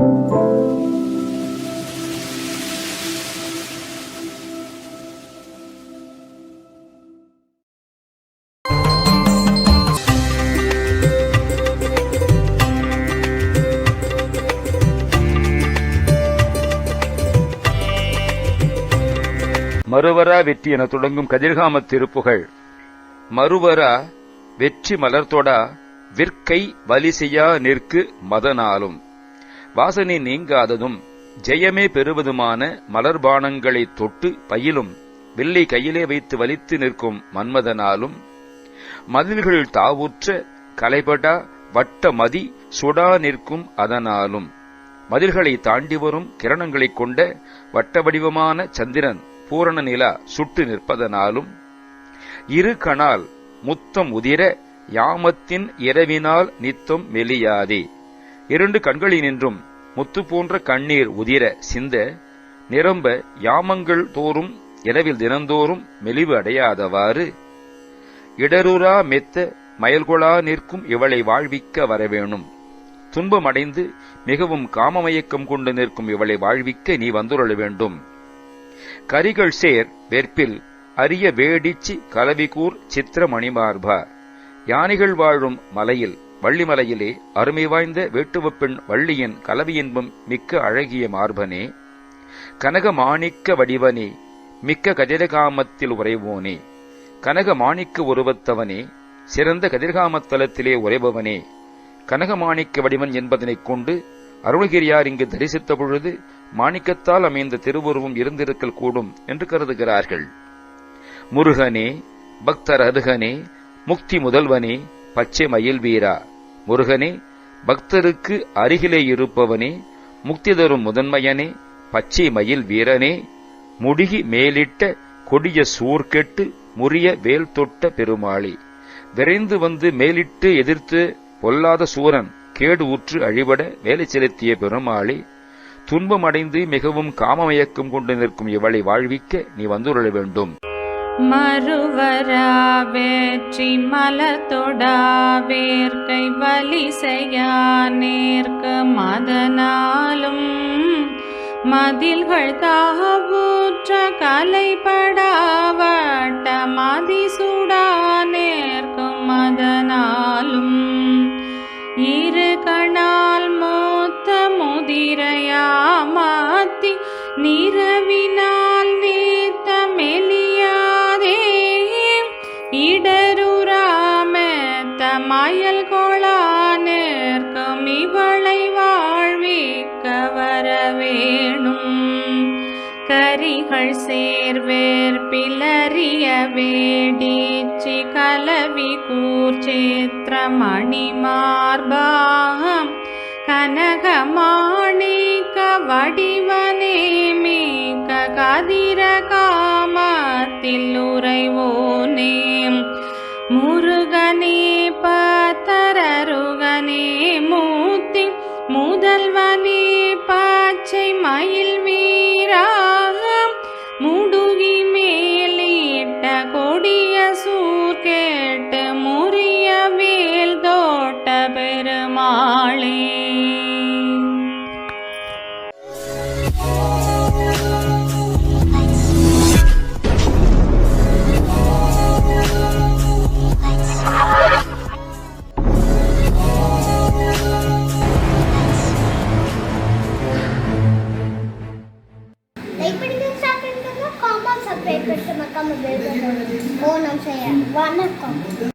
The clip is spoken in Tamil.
மறுவரா வெற்றி என தொடங்கும் கதிர்காமத் திருப்புகள். மறுவரா வெற்றி மலர்த்தொடா விற்கை வலி செய்யா நிற்கு மதனாலும். வாசனை நீங்காததும் ஜெயமே பெறுவதுமான மலர்பானங்களைத் தொட்டு பயிலும் வில்லை கையிலே வைத்து வலித்து நிற்கும் மன்மதனாலும் மதில்கள் தாவுற்ற கலைபடா வட்ட மதி சுடா நிற்கும் அதனாலும் மதில்களை தாண்டி வரும் கிரணங்களைக் கொண்ட வட்ட வடிவமான சந்திரன் பூரண நிலா சுட்டு நிற்பதனாலும் இரு கணால் முத்தம் உதிர யாமத்தின் இரவினால் நித்தம் மெலியாதே. இரண்டு கண்களினின்றும் முத்து போன்ற கண்ணீர் உதிர சிந்த நிரம்ப யாமங்கள் தோறும் இரவில் தினந்தோறும் மெலிவு அடையாதவாறு இடருரா மெத்த மயல்கொளா நிற்கும் இவளை வாழ்விக்க வரவேணும். துன்பமடைந்து மிகவும் காமமயக்கம் கொண்டு நிற்கும் இவளை வாழ்விக்க நீ வந்துருள வேண்டும். கரிகள் சேர் வெற்பில் அரிய வேடிச்சி கலவிகூர் சித்திரமணிமார்பா. யானைகள் வாழும் மலையில் வள்ளிமலையிலே அருமை வாய்ந்த வேட்டுவப்பெண் வள்ளியின் கலவியின்பம் மிக்க அழகிய மார்பனே கனக மாணிக்க வடிவனே மிக்க கதிரகாமத்தில் உறைவோனே கனக மாணிக்க உருவத்தவனே சிறந்த கதிர்காமத்தலத்திலே உறைபவனே. கனகமாணிக்க வடிவன் என்பதனைக் கொண்டு அருணகிரியார் இங்கு தரிசித்த பொழுது மாணிக்கத்தால் அமைந்த திருவுருவம் இருந்திருக்கல் கூடும் என்று கருதுகிறார்கள். முருகனே பக்தர் அருகனே முக்தி முதல்வனே பச்சை மயில் வீரா முருகனே பக்தருக்கு அருகிலே இருப்பவனே முக்தி தரும் முதன்மையனே பச்சை மயில் வீரனே முடிகி மேலிட்ட கொடிய சூர்கெட்டு முறிய வேல் தொட்ட பெருமாளி. விரைந்து வந்து மேலிட்டு எதிர்த்து பொல்லாத சூரன் கேடு ஊற்று அழிபட வேலை செலுத்திய பெருமாளி. துன்பமடைந்து மிகவும் காமமயக்கம் கொண்டு நிற்கும் இவளை வாழ்விக்க நீ வந்துருள வேண்டும். மறுவரா வேற்றி மலத்தொடா வேர்க்கை வலி செய்யா நேர்க்க மதனாலும் மதில்கள் தாவூற்ற கலைப்படாவட்ட மதிசுடா நேர்க்கும் மதனாலும் இரு கணால் மூத்த முதிரையா மாத்தி நிறவினால் இடருராமத்த மயல் இவளை வாழ்விக்க வரவேணும் கரிகள் சேர்வேர் பிளறிய வேடிச்சி கலவி கூர்ச்சேத்திர மணிமார்பாகம் கனகமாணிக்க வடிவனே மீக்க கதிர காமத்தில் உறைவோனே முரு முதல்வனே பாச்சை மயில் வீராகம் முடுகி மேலிட்ட கொடிய சூர் கேட்டு முறிய வேல் தோட்ட பெருமாளே. సబ్స్క్రైబ్ పెడితే మాకు అమ్మ బేబీ ఓ నమస్య వన్ అక్క